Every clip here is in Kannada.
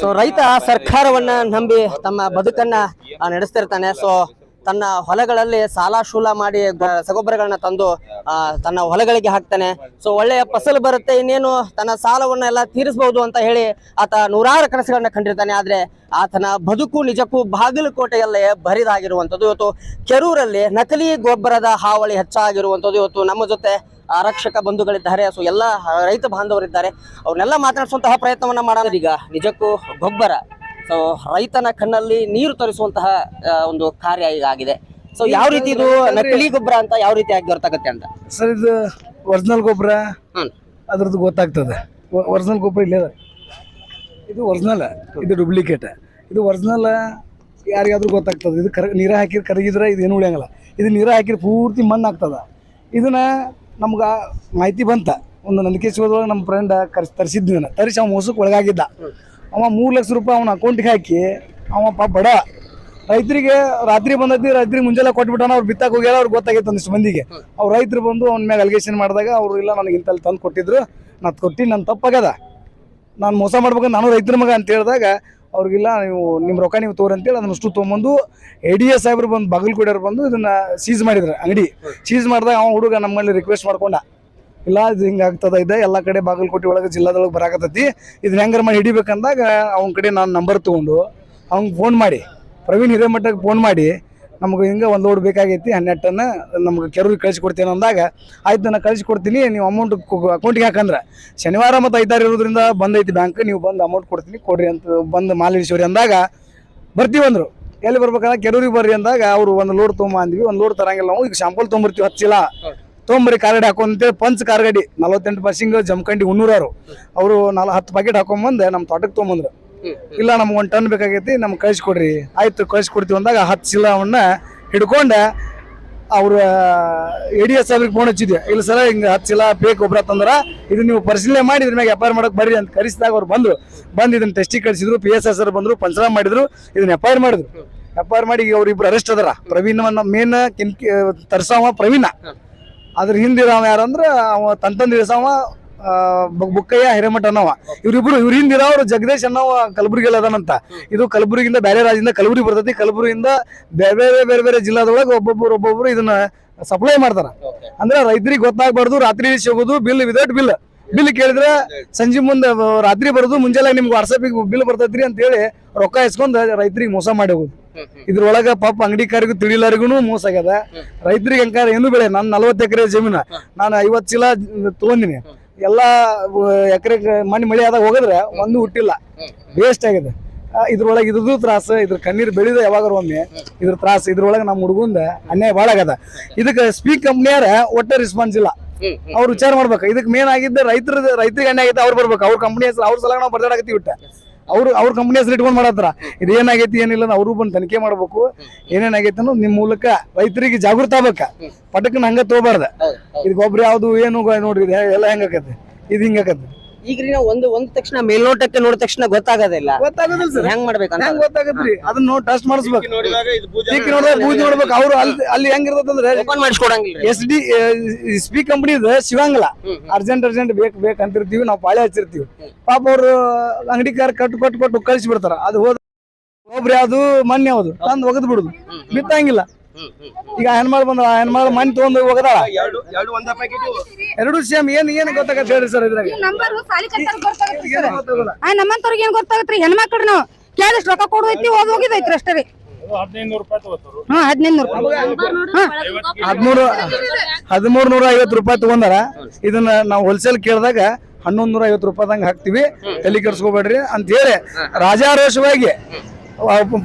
ಸೊ ರೈತ ಸರ್ಕಾರವನ್ನ ನಂಬಿ ತಮ್ಮ ಬದುಕನ್ನ ನಡೆಸ್ತಿರ್ತಾನೆ. ಸೊ ತನ್ನ ಹೊಲಗಳಲ್ಲಿ ಸಾಲ ಶೂಲ ಮಾಡಿ ರಸಗೊಬ್ಬರಗಳನ್ನ ತಂದು ತನ್ನ ಹೊಲಗಳಿಗೆ ಹಾಕ್ತಾನೆ. ಸೊ ಒಳ್ಳೆಯ ಫಸಲು ಬರುತ್ತೆ. ಇನ್ನೇನು ತನ್ನ ಸಾಲವನ್ನ ಎಲ್ಲ ತೀರಿಸಬಹುದು ಅಂತ ಹೇಳಿ ಆತ ನೂರಾರು ಕನಸುಗಳನ್ನ ಕಂಡಿರ್ತಾನೆ. ಆದ್ರೆ ಆತನ ಬದುಕು ನಿಜಕ್ಕೂ ಬಾಗಲಕೋಟೆಯಲ್ಲೇ ಬರಿದಾಗಿರುವಂಥದ್ದು. ಇವತ್ತು ಕೆರೂರಲ್ಲಿ ನಕಲಿ ಗೊಬ್ಬರದ ಹಾವಳಿ ಹೆಚ್ಚಾಗಿರುವಂಥದ್ದು ಇವತ್ತು ನಮ್ಮ ಜೊತೆ ಆರಕ್ಷಕ ಬಂಧುಗಳಿದ್ದಾರೆ ಸೊ ಎಲ್ಲ ರೈತ ಬಾಂಧವರಿದ್ದಾರೆ. ಅವ್ರನ್ನೆಲ್ಲ ಮಾತನಾಡಿಸುವಂತಹ ಪ್ರಯತ್ನವನ್ನ ಮಾಡೋಣ. ಈಗ ನಿಜಕ್ಕೂ ಗೊಬ್ಬರ ಸೊ ರೈತನ ಕಣ್ಣಲ್ಲಿ ನೀರು ತರಿಸುವಂತಹ ಒಂದು ಕಾರ್ಯ ಈಗ ಆಗಿದೆ. ಸೊ ಯಾವ ರೀತಿ ಇದು ನಕಲಿ ಗೊಬ್ಬರ ಅಂತ ಯಾವ ರೀತಿ ಆಗಿ ಅಂತ? ಸರ್ ಇದು ಒರಿಜಿನಲ್ ಗೊಬ್ಬರ. ಅದ್ರದ್ದು ಗೊತ್ತಾಗ್ತದೆ. ಒರಿಜಿನಲ್ ಗೊಬ್ಬರ ಇಲ್ಲ ಇದು ಒರಿಜಿನಲ್ ಇದು ಡೂಪ್ಲಿಕೇಟ್ ಇದು ಒರಿಜಿನಲ್ ಯಾರಿಗಾದ್ರೂ ಗೊತ್ತಾಗ್ತದೆ. ಇದು ಕರ ನೀರ ಹಾಕಿ ಕರಗಿದ್ರೆ ಇದು ಏನು ಉಳಿಯಂಗಿಲ್ಲ. ಇದು ನೀರ ಹಾಕಿದ್ರೆ ಪೂರ್ತಿ ಮಣ್ಣು ಆಗ್ತದ ಇದನ್ನ ನಮ್ಗೆ ಮಾಹಿತಿ ಬಂತ. ಒಂದು ನಂದಿಕೇಶ್ವರದೊಳಗೆ ನಮ್ಮ ಫ್ರೆಂಡ್ ಕರ್ಸ್, ತರಿಸಿದ್ವಿ ನಾನು ತರಿಸಿ ಅವ ಮೋಸಕ್ಕೆ ಒಳಗಾಗಿದ್ದ. ಅವ ಮೂರು ಲಕ್ಷ ರೂಪಾಯಿ ಅವನ ಅಕೌಂಟಿಗೆ ಹಾಕಿ, ಅವ ಪಾಪ ಬಡ. ರೈತರಿಗೆ ರಾತ್ರಿ ಬಂದೈತಿ ರಾತ್ರಿ ಮುಂಜಾನೆ ಕೊಟ್ಬಿಟ್ಟಾನ, ಅವ್ರು ಬಿತ್ತಾಕ ಹೋಗ್ಯಾರ ಅವ್ರು ಗೊತ್ತಾಗೈತೆ ಒಂದಿಷ್ಟು ಮಂದಿಗೆ. ಅವ್ರು ರೈತರು ಬಂದು ಅವ್ನ ಮ್ಯಾಗ ಅಲಿಗೇಷನ್ ಮಾಡಿದಾಗ ಅವರು ಇಲ್ಲ, ನನಗೆ ಇಂತಲ್ಲಿ ತಂದು ಕೊಟ್ಟಿದ್ರು, ನಾನು ಕೊಟ್ಟು ನನ್ನ ತಪ್ಪಾಗ್ಯದ. ನಾನು ಮೋಸ ಮಾಡ್ಬೇಕು ನಾನು ರೈತರ ಮಗ ಅಂತ ಹೇಳಿದಾಗ ಅವ್ರಿಗಿಲ್ಲ, ನೀವು ನಿಮ್ಮ ರೊಕ್ಕ ನೀವು ತೋರಿ ಅಂತೇಳಿ ಅದನ್ನ ಅಷ್ಟು ತೊಗೊಂಬಂದು ಎ ಡಿ ಎಸ್ ಸಾಹೇಬ್ರು ಬಂದು, ಬಾಗಲಕೋಟೆಯವ್ರು ಬಂದು ಇದನ್ನ ಸೀಸ್ ಮಾಡಿದ್ರು, ಅಂಗಡಿ. ಸೀಸ್ ಮಾಡಿದಾಗ ಅವ ಹುಡುಗ ನಮ್ಮಲ್ಲಿ ರಿಕ್ವೆಸ್ಟ್ ಮಾಡ್ಕೊಂಡ, ಇಲ್ಲ, ಇದು ಹಿಂಗೆ ಆಗ್ತದ, ಇದೆ, ಎಲ್ಲ ಕಡೆ ಬಾಗಲಕೋಟೆ ಒಳಗೆ, ಜಿಲ್ಲಾದೊಳಗೆ ಬರಾಕತ್ತೈತಿ, ಇದನ್ನ ಹೆಂಗಾರ ಮಾಡಿ ಹಿಡಿಬೇಕಂದಾಗ ಅವನ ಕಡೆ ನಾನು ನಂಬರ್ ತೊಗೊಂಡು, ಅವ್ನಿಗೆ ಫೋನ್ ಮಾಡಿ. ಪ್ರವೀಣ್ ಹಿರೇಮಠಕ್ಕೆ ಫೋನ್ ಮಾಡಿ ನಮ್ಗೆ ಹಿಂಗೆ ಒಂದು ಲೋಡ್ ಬೇಕಾಗೈತಿ, ಹನ್ನೆರಡು ಟನ್ ನಮ್ಗೆ ಕೆರೂರಿಗೆ ಕಳಿಸಿ ಕೊಡ್ತೀನಿ ಅಂದಾಗ ಆಯ್ತು ನಾನು ಕಳಿಸಿ ಕೊಡ್ತೀನಿ, ನೀವು ಅಮೌಂಟ್ ಅಕೌಂಟಿಗೆ ಹಾಕಂದ್ರೆ. ಶನಿವಾರ ಮತ್ತು ಐದಾರು ಇರೋದ್ರಿಂದ ಬಂದೈತಿ ಬ್ಯಾಂಕ್ ನೀವು ಬಂದು ಅಮೌಂಟ್ ಕೊಡ್ತೀನಿ, ಕೊಡ್ರಿ ಅಂತ ಬಂದು ಮಾಲೀಶ್ವರಿ ಅಂದಾಗ, ಬರ್ತೀವಿ ಅಂದರು. ಎಲ್ಲಿ ಬರ್ಬೇಕಂದ್ರೆ ಕೆರೂರಿಗೆ ಬರ್ರಿ ಅಂದಾಗ, ಅವರು ಒಂದು ಲೋಡ್ ತೊಗೊಂಬ ಅಂದ್ವಿ, ಒಂದು ಲೋಡ್ ತರಂಗಿಲ್ಲ ನಾವು, ಈಗ ಶಾಂಪಲ್ ತೊಗೊಂಬರ್ತೀವಿ ಚೀಲ. ತೊಗೊಂಬರಿ ಕಾರ್ಗಡಿ ಹಾಕೊಂತೇಳಿ ಪಂಚ್ ಕಾರ್ಗಡಿ, ನಲವತ್ತೆಂಟು ಪರ್ಸಿಂಗ್ ಜಮಖಂಡಿ ಹುನ್ನೂರವರು ಅವರು ನಾಲ್ಕು ಹತ್ತು ಪ್ಯಾಕೆಟ್ ಹಾಕೊಂಬಂದು ನಮ್ಮ ತೋಟಕ್ಕೆ ತೊಗೊಂಬಂದ್ರು. ಇಲ್ಲ ನಮ್ಗೆ ಒಂದು ಟನ್ ಬೇಕಾಗೈತಿ ನಮ್ಗೆ ಕಳಿಸ್ಕೊಡ್ರಿ. ಆಯ್ತು ಕಳಿಸ್ಕೊಡ್ತೀವಿ ಅಂದಾಗ ಹತ್ತು ಚೀಲವನ್ನ ಹಿಡ್ಕೊಂಡು ಅವ್ರ ಎ ಡಿ ಎಸ್ ಸಾಹೇಬ್ರಿಗೆ ಫೋನ್ ಹಚ್ಚಿದ್ವಿ. ಇಲ್ಲ ಸರ ಹಿಂಗೆ ಹತ್ತು ಚೀಲ ಬೇಕು ಒಬ್ಬರ ತಂದ್ರ ಇದು ನೀವು ಪರಿಶೀಲನೆ ಮಾಡಿ ಇದ್ರ ಮ್ಯಾಗ ಎಫ್ ಮಾಡಕ್ ಬರ್ರಿ ಅಂತ ಕರೆಸಿದಾಗ ಅವ್ರು ಬಂದ್ರು. ಬಂದು ಇದನ್ನ ಟೆಸ್ಟಿಗೆ ಕಳಿಸಿದ್ರು ಪಿ ಎಸ್ ಎಸ್ ಸರ್ ಬಂದ್ರು ಪಂಚನಾಮ ಮಾಡಿದ್ರು ಇದನ್ನ ಎಫ್ ಆರ್ ಮಾಡಿದ್ರು. ಎಫ್ ಆರ್ ಮಾಡಿ ಅವ್ರಿಬ್ರು ಅರೆಸ್ಟ್ ಅದರ. ಪ್ರವೀಣ್ ಮೇನ್ ಕಿನ್ಕಿ ತರ್ಸಾವ ಪ್ರವೀಣ. ಅದ್ರ ಹಿಂದಿರೋ ಯಾರಂದ್ರೆ ಅವ ತಂತಂದ ಇಳಿಸವ ಬುಕ್ಕಯ್ಯ ಹಿರೇಮಠ ಅನ್ನವ. ಇವ್ರಿಬ್ರು ಇವ್ರ ಹಿಂದಿರೋರು ಜಗದೀಶ್ ಅನ್ನೋ ಕಲಬುರಗಿಯಲ್ಲಿ ಅದಾನಂತ. ಇದು ಕಲಬುರಗಿಯಿಂದ ಬೇರೆ ರಾಜ್ಯದಿಂದ ಕಲಬುರಗಿ ಬರ್ತೈತಿ. ಕಲಬುರಗಿಯಿಂದ ಬೇರೆ ಬೇರೆ ಬೇರೆ ಬೇರೆ ಜಿಲ್ಲಾದೊಳಗೆ ಒಬ್ಬೊಬ್ರು ಒಬ್ಬೊಬ್ರು ಇದನ್ನ ಸಪ್ಲೈ ಮಾಡ್ತಾರ. ಅಂದ್ರೆ ರೈತರಿಗೆ ಗೊತ್ತಾಗ್ಬಾರ್ದು ರಾತ್ರಿ ಸಿಗೋದು ಹೋಗೋದು ಬಿಲ್ ವಿದೌಟ್ ಬಿಲ್. ಬಿಲ್ ಕೇಳಿದ್ರೆ ಸಂಜೆ ಮುಂದೆ ರಾತ್ರಿ ಬರೋದು ಮುಂಜಾನೆ ನಿಮ್ಗೆ ವಾಟ್ಸಪ್ಗೆ ಬಿಲ್ ಬರ್ತೈತ್ರಿ ಅಂತ ಹೇಳಿ ರೊಕ್ಕ ಇಸ್ಕೊಂಡ್ ರೈತರಿಗೆ ಮೋಸ ಮಾಡಿ ಹೋಗುದು. ಇದ್ರೊಳಗ ಪಾಪ ಅಂಗಡಿಕಾರಿಗೂ ತಿಳಿಲಾರಿಗೂ ಮೋಸ ಆಗ್ಯದ. ರೈತರಿಗೆ ಹಂಗಾರ ಏನು ಬೆಳೆ? ನಾನು ನಲ್ವತ್ತು ಎಕರೆ ಜಮೀನ. ನಾನು ಐವತ್ತು ಚೀಲ ತಗೊಂಡಿನಿ. ಎಲ್ಲ ಎಕರೆ ಮಣ್ಣು ಮಳೆ ಆದಾಗ ಹೋಗಿದ್ರೆ ಒಂದು ಹುಟ್ಟಿಲ್ಲ. ವೇಸ್ಟ್ ಆಗಿದೆ. ಇದ್ರೊಳಗೆ ಇದ್ರದ್ದು ತ್ರಾಸ ಇದ್ರ ಕಣ್ಣೀರು ಬೆಳಿದ ಯಾವಾಗಾರ ಒಮ್ಮೆ. ಇದ್ರ ತ್ರಾಸ ಇದ್ರೊಳಗೆ ನಮ್ಮ ಹುಡುಗಂದ ಅನ್ಯಾಯ ಭಾಳ ಆಗದ. ಇದಕ್ಕೆ ಸ್ಪೀಕ್ ಕಂಪ್ನಿಯಾರ ಒಟ್ಟೆ ರೆಸ್ಪಾನ್ಸ್ ಇಲ್ಲ. ಅವ್ರು ವಿಚಾರ ಮಾಡ್ಬೇಕು. ಇದಕ್ಕೆ ಮೇನ್ ಆಗಿದ್ದ ರೈತರ ರೈತರಿಗೆ ಅನ್ಯಾಯ ಆಗೈತೆ ಅವ್ರು ಬರ್ಬೇಕು. ಅವ್ರ ಕಂಪ್ನಿ ಹೆಸರು ಅವ್ರ ಸಲ ನಾವು ಬರ್ದಾಡಕತ್ತೀವಿ ಬಿಟ್ಟ ಅವ್ರು ಅವ್ರ ಕಂಪ್ನಿ ಹೆಸರು ಇಟ್ಕೊಂಡು ಮಾಡತ್ತಾರ. ಇದೇನಾಗೈತಿ ಏನಿಲ್ಲ ಅವರು ಬಂದು ತನಿಖೆ ಮಾಡ್ಬೇಕು. ಏನೇನಾಗೈತಿ ಅನ್ನೋ ನಿಮ್ಮ ಮೂಲಕ ರೈತರಿಗೆ ಜಾಗೃತ ಆಗ್ಬೇಕ. ಪಟಕ್ನ ಹಂಗ ತಗೋಬಾರ್ದ. ಇದು ಗೊಬ್ಬರ ಯಾವ್ದು ಏನು ನೋಡ್ರಿ ಇದು ಎಲ್ಲ ಹೆಂಗಾಕತ್ತೆ ಇದು ಹಿಂಗಾಕತ್ತೆ ಈಗ ರೀ ನಾವು ಒಂದು ಒಂದ್ ತಕ್ಷಣ ಮೇಲ್ನೋಟಕ್ಕೆ ನೋಡಿದ ತಕ್ಷಣ ಗೊತ್ತಾಗೋದಿಲ್ಲ. ಗೊತ್ತಾಗೋದಿಲ್ಲ ಸರ್. ಹೆಂಗ್ ಮಾಡ್ಬೇಕಂತ ಹೆಂಗ್ ಗೊತ್ತಾಗತ್ರಿ? ಅದನ್ನ ನೋಡಿ ಟೆಸ್ಟ್ ಮಾಡಿಸ್ಬೇಕು. ನೋಡಿದಾಗ ಇದು ಬೂಜ ನೋಡ್ಬೇಕು ಅವ್ರು ಅಲ್ಲಿ ಅಲ್ಲಿ ಹೆಂಗಿರ್ತದಂದ್ರೆ ಓಪನ್ ಮಾಡಿಸ್ಕೊಡಂಗಿಲ್ಲ ಎಸ್ ಡಿ ಸ್ಪಿ ಕಂಪ್ನಿದ ಶಿವಂಗಲ. ಅರ್ಜೆಂಟ್ ಅರ್ಜೆಂಟ್ ಬೇಕು ಬೇಕು ಅಂತಿರ್ತೀವಿ. ನಾವು ಪಾಳೆ ಹಚ್ಚಿರ್ತೀವಿ. ಪಾಪ ಅವ್ರು ಅಂಗಡಿಕಾರ ಕಟ್ಟು ಕೊಟ್ಟು ಕೊಟ್ಟು ಕಳಿಸಿ ಬಿಡ್ತಾರ. ಅದು ಹೋದ ಒಬ್ರು ಯಾವ್ದು ಮಣ್ಣು ಯಾವ್ದು ತಂದು ಒಗದ್ ಬಿಡುದು. ಬಿತ್ತಂಗಿಲ್ಲ. ಈಗ ಹೆಣ್ಮಾಳು ಬಂದ ಹೆಣ್ಮಾಳು ಮಣ್ಣು ತಗೊಂಡು ಹೋಗದಾಳ? ಎರಡು ಎರಡು ಒಂದ ಪ್ಯಾಕೆಟ್ ಎರಡು ಸೇಮ್ ಏನ್ ಏನ್ ಗೊತ್ತಾಗತ್ತೆ ಹೇಳ್ರಿ ಸರ್ ಇದ್ರಾಗ? ನಮ್ಮಂತವ್ರಿಗೆ ಏನ್ ಗೊತ್ತಾಗತ್ರಿ? ಹೆಣ್ಮಕ್ಳು ನಾವು ಕೇಳಿಸ್ ರೊಕ್ಕ ಕೊಡೋದೈತಿ ಹೋಗಿ ಹೋಗಿದೈತ್ರಿ ಅಷ್ಟೇ ರೀ. ರೂಪಾಯಿ ಹಾ ಹದಿನೈದು ರೂಪಾಯಿ. ಹದಿಮೂರು ಹದಿಮೂರು ನೂರ ಐವತ್ ರೂಪಾಯಿ ತಗೊಂಡಾರ? ಇದನ್ನ ನಾವು ಹೋಲ್ಸೇಲ್ ಕೇಳಿದಾಗ ಹನ್ನೊಂದ್ ನೂರ ಐವತ್ತು ರೂಪಾಯಿದಂಗ ಹಾಕ್ತಿವಿ. ತಲೆ ಕೆಡ್ಸ್ಕೋಬೇಡ್ರಿ ಅಂತ ಹೇಳಿ. ರಾಜಾರೋಷವಾಗಿ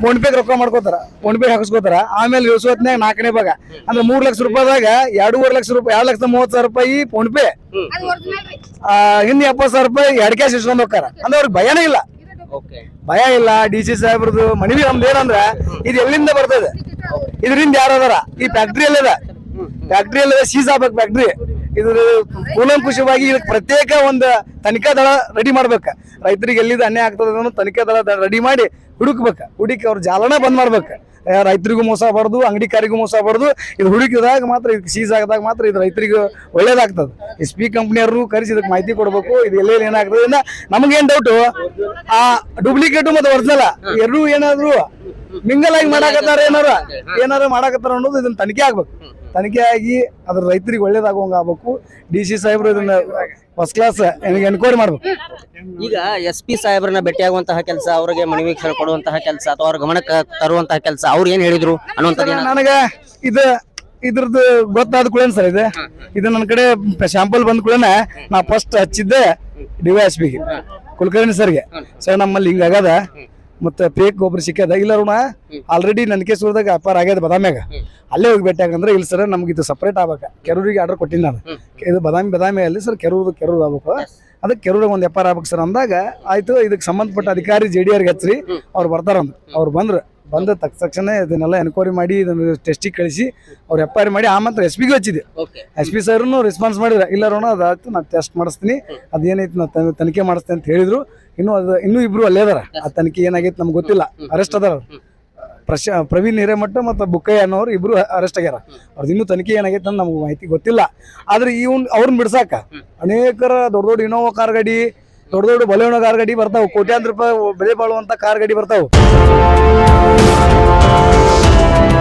ಫೋನ್ ಪೇ ರೊಕ್ಕ ಮಾಡ್ಕೋತಾರ. ಫೋನ್ ಪೇ ಹಾಕಿಸ್ಕೋತಾರ. ಆಮೇಲೆ ಇಳಿಸೋತ್ನಾಗ ನಾಲ್ಕನೇ ಭಾಗ. ಅಂದ್ರೆ ಮೂರ್ ಲಕ್ಷ ರೂಪಾಯಿದಾಗ ಎರಡೂವರೆ ಲಕ್ಷ ರೂಪಾಯಿ ಎರಡು ಲಕ್ಷದ ಮೂವತ್ತು ಸಾವಿರ ರೂಪಾಯಿ ಫೋನ್ ಪೇ ಅದು ಒರಿಜಿನಲ್ ಆ, ಹಿಂದೆ ಎಪ್ಪತ್ತು ಸಾವಿರ ರೂಪಾಯಿ ಎರಡು ಕ್ಯಾಶ್ ಇಸ್ಕೊಂಡ್ ಹೋಗ್ತಾರ. ಅಂದ್ರೆ ಅವ್ರಿಗೆ ಭಯನೇ ಇಲ್ಲ. ಓಕೆ. ಭಯ ಇಲ್ಲ ಡಿ ಸಿ ಸಾಹೇಬ್ರದ್ದು ಮನವಿ ನಮ್ದು ಏನಂದ್ರ ಇದು ಎಲ್ಲಿಂದ ಬರ್ತದೆ? ಇದರಿಂದ ಯಾರು ಅದಾರ? ಈ ಫ್ಯಾಕ್ಟ್ರಿ ಅದ ಫ್ಯಾಕ್ಟ್ರಿ ಅಲ್ಲದ ಸೀಸ್ ಆಗ್ಬೇಕು ಫ್ಯಾಕ್ಟ್ರಿ ಇದ್ರ ಕೂಲಂಕುಷವಾಗಿ ಇದಕ್ಕೆ ಪ್ರತ್ಯೇಕ ಒಂದು ತನಿಖಾ ದಳ ರೆಡಿ ಮಾಡ್ಬೇಕು. ರೈತರಿಗೆ ಎಲ್ಲಿದ ಅನ್ಯಾಯ ಆಗ್ತದೆ ಅನ್ನೋ ತನಿಖಾ ದಳ ರೆಡಿ ಮಾಡಿ ಹುಡುಕ್ಬೇಕು. ಹುಡುಕಿ ಅವ್ರ ಜಾಲನ ಬಂದ್ ಮಾಡ್ಬೇಕು. ರೈತರಿಗೂ ಮೋಸ ಬಾರ್ದು ಅಂಗಡಿಕಾರಿಗೂ ಮೋಸ ಬಾರ್ದು ಇದು ಹುಡುಕಿದಾಗ ಮಾತ್ರ, ಇದು ಸೀಸ್ ಆಗದಾಗ ಮಾತ್ರ ಇದು ರೈತರಿಗೆ ಒಳ್ಳೇದಾಗ್ತದೆ. ಎಸ್ ಪಿ ಕಂಪ್ನಿಯವರು ಕರೆಸಿ ಇದಕ್ಕೆ ಮಾಹಿತಿ ಕೊಡಬೇಕು. ಇದು ಎಲ್ಲೆಲ್ಲಿ ಏನಾಗ್ತದೆ ನಮಗೇನ್ ಡೌಟು ಆ ಡೂಪ್ಲಿಕೇಟು ಮತ್ತು ಒರಿಜಿನಲ್ ಎರಡೂ ಏನಾದ್ರು ಮಿಂಗಲ್ ಆಗಿ ಮಾಡಾಕತ್ತಾರ ಏನಾರ? ಏನಾರ? ಮಾಡಾಕತ್ತಾರ ಅನ್ನೋದು ಇದನ್ನ ತನಿಖೆ ಆಗ್ಬೇಕು. ತನಿಖೆ ಆಗಿ ಅದ್ರ ರೈತರಿಗೆ ಒಳ್ಳೇದಾಗುವಂಗ ಆಗ್ಬೇಕು. ಡಿ ಸಿ ಸಾಹೇಬ್ರು ಇದನ್ನ ಫಸ್ಟ್ ಕ್ಲಾಸ್ ಎನ್ಕ್ವೈರಿ ಮಾಡ್ಬೇಕು. ಈಗ ಎಸ್ ಪಿ ಸಾಹೇಬ್ರನ್ನ ಭೇಟಿಯಾಗುವಂತಹ ಕೆಲಸ ಅವ್ರಿಗೆ ಮನವಿ ಕೊಡುವಂತಹ ಕೆಲಸ ಅಥವಾ ಅವ್ರ ಗಮನಕ್ಕೆ ತರುವಂತಹ ಕೆಲಸ ಅವ್ರು ಏನ್ ಹೇಳಿದ್ರು ಅನ್ನುವಂಥದ್ದು ನನಗೆ ಇದು ಇದ್ರದ್ದು ಗೊತ್ತಾದ ಕೂಡೇನ್ ಸರ್ ಇದು. ಇದು ನನ್ನ ಕಡೆ ಶಾಂಪಲ್ ಬಂದ ಕೂಡ ನಾ ಫಸ್ಟ್ ಹಚ್ಚಿದ್ದೆ ಡಿ ವೈ ಎಸ್ ಪಿಗೆ ಕುಲಕರ್ಣಿ ಸರ್ಗೆ. ಸರ್ ನಮ್ಮಲ್ಲಿ ಹಿಂಗಾಗದ ಮತ್ತೆ ಪೇಕ್ ಗೊಬ್ಬರ ಸಿಕ್ಕದ. ಇಲ್ಲ ಋಣ ಆಲ್ರೆಡಿ ನನಕೇಶ್ವರದಾಗ ವ್ಯಾಪಾರ ಆಗ್ಯದ ಬದಾಮ್ಯಾಗ. ಅಲ್ಲೇ ಹೋಗಿ ಭೇಟಿ ಆಗಂದ್ರೆ ಇಲ್ಲಿ ಸರ್ ನಮ್ಗೆ ಇದು ಸಪ್ರೇಟ್ ಆಗ್ಬೇಕು. ಕೆರೂರಿಗೆ ಆರ್ಡರ್ ಕೊಟ್ಟಿನಿ ನಾನು. ಇದು ಬದಾಮಿ ಬದಾಮಿ ಅಲ್ಲಿ ಸರ್ ಕೆರೂರು ಕೆರೂರು ಆಗ್ಬೇಕು ಅದಕ್ಕೆ ಕೆರೂರಾಗ ಒಂದು ವ್ಯಾಪಾರ ಆಗ್ಬೇಕು ಸರ್ ಅಂದಾಗ ಆಯಿತು ಇದಕ್ಕೆ ಸಂಬಂಧಪಟ್ಟ ಅಧಿಕಾರಿ ಜೆ ಡಿ ಆರ್ಗೆ ಹಚ್ಚ್ರಿ ಅವ್ರು ಬರ್ತಾರಂತ. ಅವ್ರು ಬಂದ್ರು ಬಂದ ತಕ್ಷಣ ಇದನ್ನೆಲ್ಲ ಎನ್ಕ್ವೈರಿ ಮಾಡಿ ಇದನ್ನ ಟೆಸ್ಟಿಗೆ ಕಳಿಸಿ ಅವ್ರು ಎಫ್ ಮಾಡಿ ಆ ಮಾತ್ರ ಎಸ್ ಪಿಗೂ ಹಚ್ಚಿದೆ. ಎಸ್ ಪಿ ಸರ್ನು ರೆಸ್ಪಾನ್ಸ್ ಮಾಡಿದ್ರ ಇಲ್ಲ ರೋಣ ಅದಾಯ್ತು ನಾ ಟೆಸ್ಟ್ ಮಾಡಿಸ್ತೀನಿ. ಅದೇನೈತಿ ನಾ ತನ- ತನಿಖೆ ಮಾಡಿಸ್ತೀನಿ ಅಂತ ಹೇಳಿದ್ರು. ಇನ್ನು ಅದು ಇನ್ನೂ ಇಬ್ರು ಅಲ್ಲೇ ಅದಾರ. ಆ ತನಿಖೆ ಏನಾಗೈತೆ ನಮ್ಗೆ ಗೊತ್ತಿಲ್ಲ. ಅರೆಸ್ಟ್ ಅದಾರ ಪ್ರಶ ಪ್ರವೀಣ್ ಹಿರೇಮಠ ಮತ್ತು ಬುಕ್ಕಯ್ಯ ಅನ್ನೋರು ಇಬ್ರು ಅರೆಸ್ಟ್ ಆಗ್ಯಾರ. ಅವ್ರದ್ದು ಇನ್ನೂ ತನಿಖೆ ಏನಾಗೈತೆ ಅಂತ ನಮ್ಗೆ ಮಾಹಿತಿ ಗೊತ್ತಿಲ್ಲ. ಆದ್ರೆ ಇವ್ನ್ ಅವ್ರನ್ನ ಬಿಡ್ಸಾಕ ಅನೇಕರ ದೊಡ್ಡ ದೊಡ್ಡ ಇನೋವಾ ಕಾರ್ ಗಾಡಿ ದೊಡ್ಡ ದೊಡ್ಡ ಬಲೋಣ ಕಾರ್ ಗಾಡಿ ಬರ್ತಾವೆ. ಕೋಟ್ಯಾಂತರ ರೂಪಾಯಿ ಬೆಲೆ ಬಾಳುವಂಥ ಕಾರ್ ಗಾಡಿ ಬರ್ತಾವ. Thank you.